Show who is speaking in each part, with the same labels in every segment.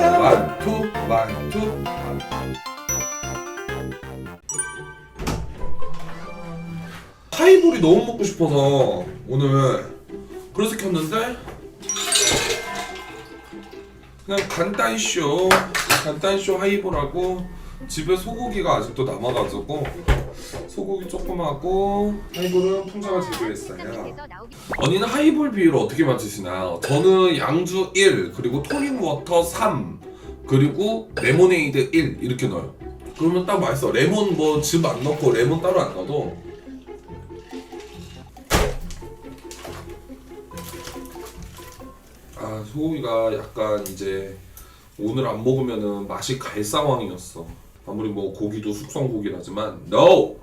Speaker 1: 완투 완투 하이볼이 너무 먹고 싶어서 오늘 그래서 켰는데 그냥 간단 쇼 간단 쇼 하이볼하고 집에 소고기가 아직도 남아가지고 소고기 조금 하고 하이볼은 풍자가 제조했어요 언니는 하이볼 비율을 어떻게 맞추시나요? 저는 양주 1 그리고 토닉 워터 3 그리고 레모네이드 1 이렇게 넣어요 그러면 딱 맛있어 레몬 뭐 즙 안 넣고 레몬 따로 안 넣어도 아 소고기가 약간 이제 오늘 안 먹으면은 맛이 갈 상황이었어 아무리 뭐 고기도 숙성 고기라지만 NO!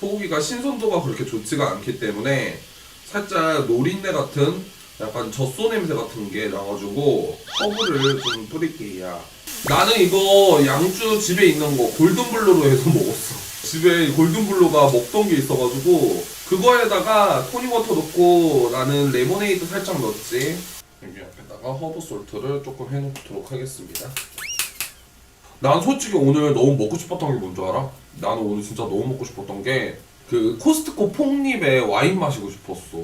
Speaker 1: 소고기가 신선도가 그렇게 좋지가 않기 때문에 살짝 노린내 같은 약간 젖소 냄새 같은 게 나가지고 허브를 좀 뿌릴게요. 나는 이거 양주 집에 있는 거 골든블루로 해서 먹었어. 집에 골든블루가 먹던 게 있어가지고 그거에다가 토닉워터 넣고 나는 레모네이드 살짝 넣었지. 여기 앞에다가 허브 솔트를 조금 해놓도록 하겠습니다. 난 솔직히 오늘 너무 먹고 싶었던 게 뭔 줄 알아? 나는 오늘 진짜 너무 먹고 싶었던 게 그 코스트코 폭립에 와인 마시고 싶었어.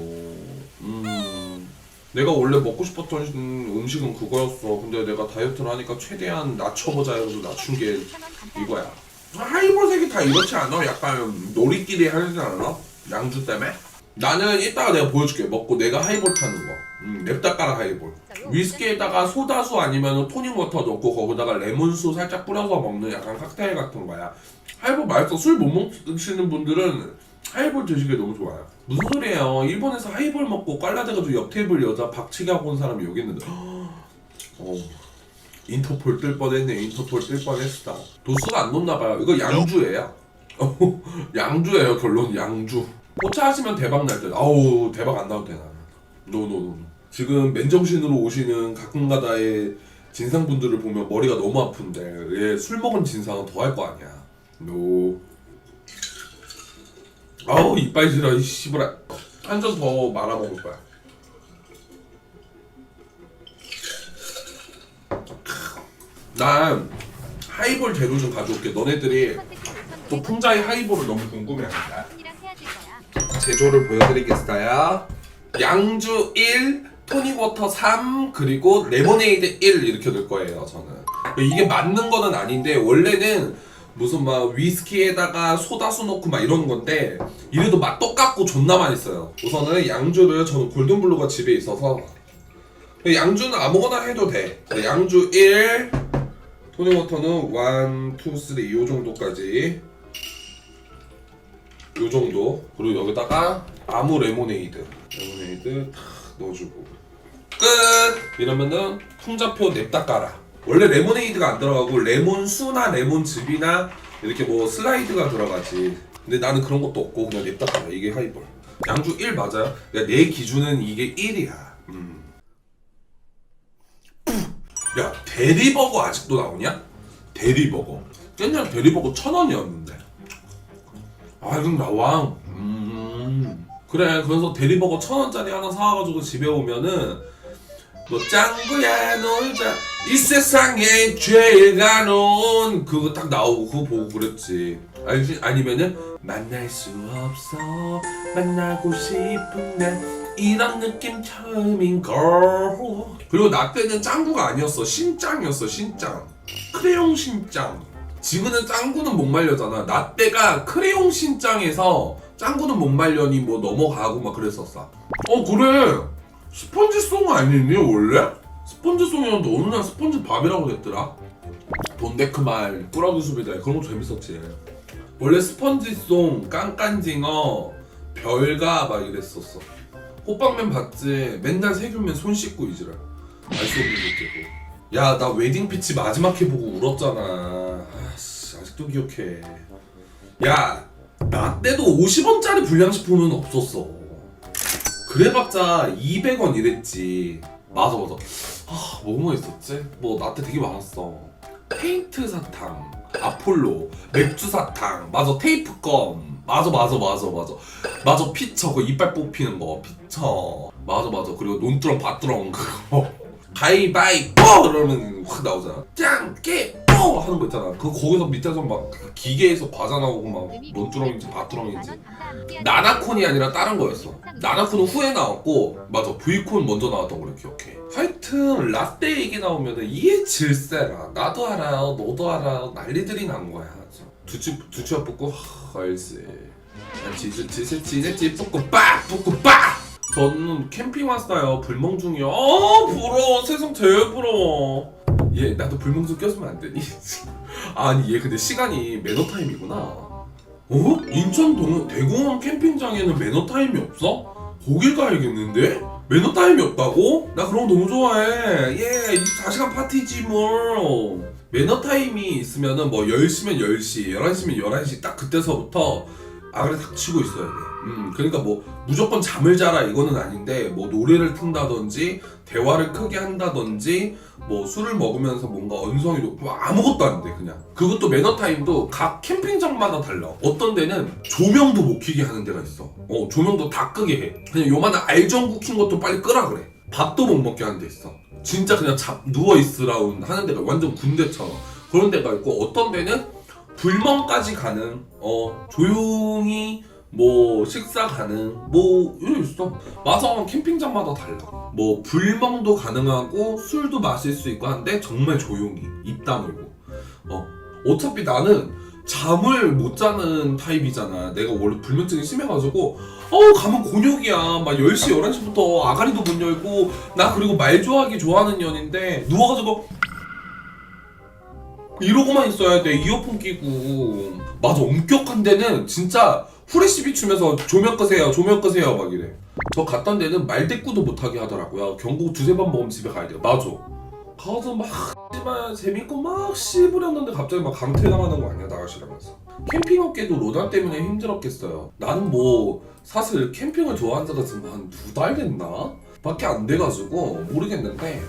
Speaker 1: 음. 내가 원래 먹고 싶었던 음식은 그거였어. 근데 내가 다이어트를 하니까 최대한 낮춰보자 해서 낮춘 게 이거야. 하이볼 색이 다 이렇지 않아? 약간 놀이끼리 하지 않아? 양주 때문에? 나는 이따가 내가 보여줄게. 먹고 내가 하이볼 타는 거. 음, 냅다 깔아 하이볼. 위스키에다가 소다수 아니면 토닉 워터 넣고 거기다가 레몬수 살짝 뿌려서 먹는 약간 칵테일 같은 거야. 하이볼 맛있어. 술 못 먹시는 분들은 하이볼 드시기 너무 좋아요. 무슨 소리예요? 일본에서 하이볼 먹고 깔라대가지고 옆 테이블 여자 박치기 하고 온 사람이 여기 있는데. 어, 인터폴 뜰 뻔했네. 인터폴 뜰 뻔했어. 도수가 안 높나 봐요. 이거 양주예요. 양주예요. 결론 양주. 포차 하시면 대박 날 때. 아우 대박 안 나도 되나. 노노노. 지금 맨정신으로 오시는 가끔가다의 진상 분들을 보면 머리가 너무 아픈데 얘술 먹은 진상은 더 할 거 아니야. 노. 아우 이빨 지라 이 씨부라. 한잔 더 말아 먹을 거야. 난 하이볼 재료 좀 가져올게. 너네들이 또 풍자의 하이볼을 너무 궁금해한다. 제조를 보여드리겠어요. 양주 1, 토닉워터 3, 그리고 레모네이드 1 이렇게 넣을 거예요, 저는. 이게 맞는 거는 아닌데, 원래는 무슨 막 위스키에다가 소다수 넣고 막 이런 건데, 이래도 맛 똑같고 존나 맛있어요. 우선은 양주를 저는 골든블루가 집에 있어서, 양주는 아무거나 해도 돼. 양주 1, 토닉워터는 1, 2, 3, 이 정도까지. 요 정도 그리고 여기다가 아무 레모네이드 레모네이드 탁 넣어주고 끝 이러면은 풍자표 냅다 깔아 원래 레모네이드가 안 들어가고 레몬수나 레몬즙이나 이렇게 뭐 슬라이드가 들어가지. 근데 나는 그런 것도 없고 그냥 냅다. 깔아 이게 하이볼. 양주 1 맞아요? 그러니까 내 기준은 이게 1이야. 음. 야 대리버거 아직도 나오냐? 대리버거. 옛날 대리버거 천 원이었는데. 아 그럼 나와 음. 그래 그래서 대리버거 천 원짜리 하나 사와가지고 집에 오면은 뭐 짱구야 놀자 이 세상에 죄가 논 그거 딱 나오고 보고 그랬지. 알지 아니면은 만날 수 없어. 만나고 싶은 날 이런 느낌 처음인 걸. 그리고 나 때는 짱구가 아니었어. 신짱이었어 신짱. 크레용 신짱. 지금은 짱구는 못 말려잖아. 나 때가 크레용 신짱에서 짱구는 못 말려니 뭐 넘어가고 막 그랬었어. 어 그래. 스펀지송 아니니 원래? 스펀지송이었는데 어느 날 스펀지 밥이라고 했더라. 돈데크말, 꾸러기 수비다 그런 거 재밌었지. 원래 스펀지송, 깐깐징어, 별가 막 이랬었어. 호빵맨 봤지? 맨날 세균맨 손 씻고 이지랄. 알수 없는 것들고. 야, 나 웨딩 피치 마지막 회 보고 울었잖아. 아씨, 아직도 기억해. 야, 나 때도 50원짜리 불량식품은 없었어. 그래봤자 200원 이랬지. 맞아, 맞아. 아, 뭐뭐 있었지? 뭐, 나때 되게 많았어. 페인트 사탕, 아폴로, 맥주 사탕, 맞아, 테이프 껌. 맞아, 맞아, 맞아, 맞아. 맞아, 피처, 그 이빨 뽑히는 거, 피처. 맞아, 맞아. 그리고 논두렁, 밭두렁, 그거. 가위바위보 이러면 확 나오잖아 짱깨 뽀 하는 거 있잖아 그 거기서 밑에서 막그 기계에서 과자 나오고 막 논두렁인지 밭두렁인지 나나콘이 아니라 다른 거였어. 나나콘은 후에 나왔고 맞아 V콘 먼저 나왔던 걸로 기억해. 하여튼 라떼 얘기 나오면은 이게 질세라. 나도 알아, 너도 알아. 난리들이 난 거야. 두치 두치와 뽑고 하, 알지. 지지 지지 지지 뽑고 빡 뽑고 빡. 저는 캠핑 왔어요. 불멍 중이요. 어 부러워. 세상 제일 부러워. 얘 나도 불멍중 껴주면 안 되니? 아니 얘 근데 시간이 매너 타임이구나. 어? 인천 동 대공원 캠핑장에는 매너 타임이 없어? 거길 가야겠는데? 매너 타임이 없다고? 나 그런 거 너무 좋아해. 예, 24시간 파티지 뭘. 매너 타임이 있으면은 뭐 10시면 10시, 11시면 11시 딱 그때서부터 아그래 닥치고 있어야 돼. 음, 그러니까 뭐 무조건 잠을 자라 이거는 아닌데 뭐 노래를 튼다든지 대화를 크게 한다든지 뭐 술을 먹으면서 뭔가 언성이 높고 아무것도 안 돼 그냥. 그것도 매너 타임도 각 캠핑장마다 달라. 어떤 데는 조명도 못 켜게 하는 데가 있어. 어 조명도 다 끄게 해. 그냥 요만한 알전구 킨 것도 빨리 끄라 그래. 밥도 못 먹게 하는 데 있어. 진짜 그냥 잡 누워 있으라운 하는 데가 완전 군대처럼. 그런 데가 있고 어떤 데는 불멍까지 가는 어 조용히 뭐 식사 가능 뭐 이런 있어 맞아 캠핑장마다 달라. 뭐 불멍도 가능하고 술도 마실 수 있고 한데 정말 조용히 입 다물고. 어 어차피 나는 잠을 못 자는 타입이잖아. 내가 원래 불면증이 심해가지고. 어우 가면 곤욕이야. 막 10시 11시부터 아가리도 못 열고. 나 그리고 말 좋아하기 좋아하는 년인데 누워가지고 이러고만 있어야 돼. 이어폰 끼고. 맞아 엄격한 데는 진짜 후레쉬 비추면서 조명 끄세요 조명 끄세요 막 이래. 저 갔던 데는 말대꾸도 못하게 하더라고요. 경고 두세 번 먹으면 집에 가야 돼요. 맞아. 가서 막 씨발 재밌고 막 씨부렸는데 갑자기 막 강퇴 당하는 거 아니야 나가시라면서. 캠핑 업계도 로단 때문에 힘들었겠어요. 나는 뭐 사실 캠핑을 좋아한 지가 지금 한 두 달 됐나? 밖에 안 돼가지고 모르겠는데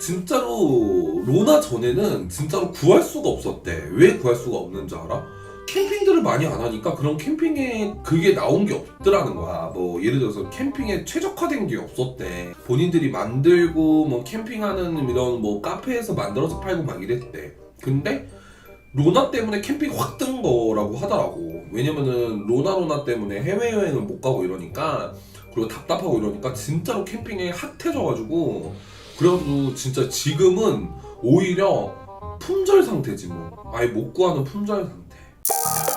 Speaker 1: 진짜로 로나 전에는 진짜로 구할 수가 없었대. 왜 구할 수가 없는 줄 알아? 캠핑들을 많이 안 하니까 그런 캠핑에 그게 나온 게 없더라는 거야. 뭐 예를 들어서 캠핑에 최적화된 게 없었대. 본인들이 만들고 뭐 캠핑하는 이런 뭐 카페에서 만들어서 팔고 막 이랬대. 근데 로나 때문에 캠핑 확 뜬 거라고 하더라고. 왜냐면은 로나 로나 때문에 해외여행을 못 가고 이러니까 그리고 답답하고 이러니까 진짜로 캠핑에 핫해져가지고 그래가지고 진짜 지금은 오히려 품절 상태지 뭐. 아예 못 구하는 품절 상태